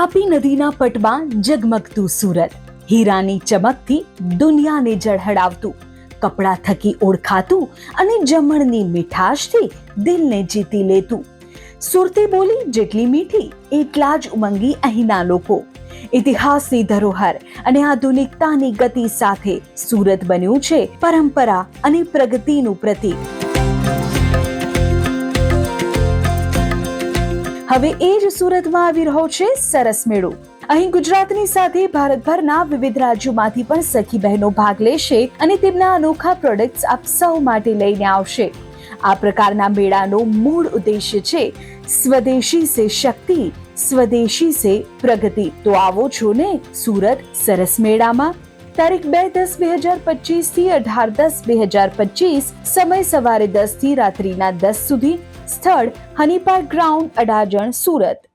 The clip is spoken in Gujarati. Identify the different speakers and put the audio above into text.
Speaker 1: તાપી નદીના પટમાં જગમગતું સુરત. હીરાની ચમકથી દુનિયાને ઝળહળાવતું. કપડા થકી ઓળખાતું અને જમણની મીઠાશથી દિલને જીતી લેતું. સુરતી બોલી જેટલી મીઠી, એટલા જ ઉમંગી અહીંના લોકો. ઇતિહાસની ધરોહર અને આધુનિકતાની ગતિ સાથે સુરત બન્યું છે પરંપરા અને પ્રગતિનું પ્રતીક. હવે એ જ સુરતમાં આવી રહ્યો છે સરસ મેળો. અહીં ગુજરાતની સાથે ભારતભરના વિવિધ રાજ્યોમાંથી પણ સખી બહેનો ભાગ લેશે અને તેમના અનોખા પ્રોડક્ટ્સ આપ સૌ માટે લઈને આવશે. આ પ્રકારના મેળાનો મૂળ ઉદ્દેશ્ય છે સ્વદેશી સે શક્તિ, સ્વદેશી સે પ્રગતિ. તો આવો છો ને સુરત સરસ મેળામાં? તારીખ બે દસ બે હજાર પચીસથી અઢાર દસ બે હજાર પચીસ, સમય સવારે દસથી રાત્રિના દસ સુધી સ્થળ હનીપાર્ક ગ્રાઉન્ડ અડાજણ સુરત.